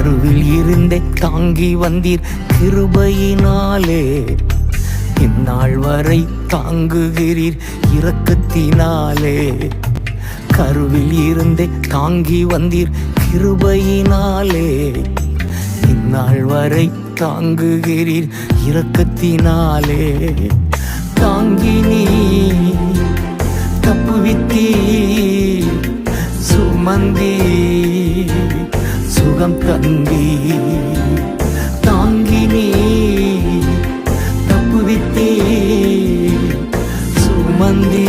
கருவில் இருந்தே தாங்கி வந்தீர் கிருபையினாலே. இந்நாள் வரை தாங்குகிறீர் இரக்கத்தினாலே. கருவில் இருந்தே தாங்கி வந்தீர் கிருபையினாலே. இந்நாள் வரை தாங்குகிறீர் இரக்கத்தினாலே. தாங்கி நீ தப்புவித்தீ சுமந்தி சுகம் தங்கி தாங்கி நீ தப்புவித்தீ சுமந்தி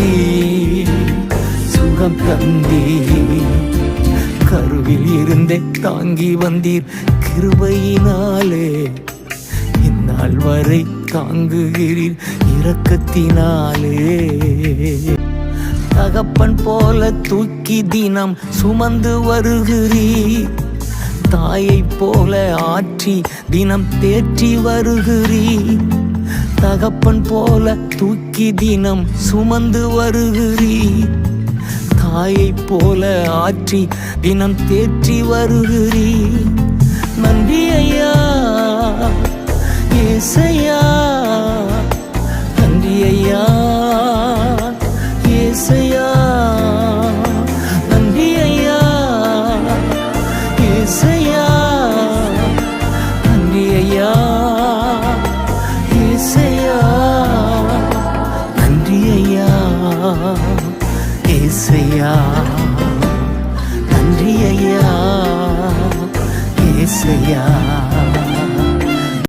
சுகம் தந்தி கருவில் இருந்தே தாங்கி வந்தீர். கிருபையினாலே இந்நாள் வரை தாங்குகிறீர். இரக்கத்தினாலே தகப்பன் போல தூக்கி தினம் சுமந்து வருகிறீர். தாயைப் போல ஆற்றி தினம் தேற்றி வருகிறீ தகப்பன் போல தூக்கி தினம் சுமந்து வருகிறீ தாயைப் போல ஆற்றி தினம் தேற்றி வருகிறீ అయ్యా తండ్రి అయ్యా ఏసయ్యా. తండ్రి అయ్యా ఏసయ్యా.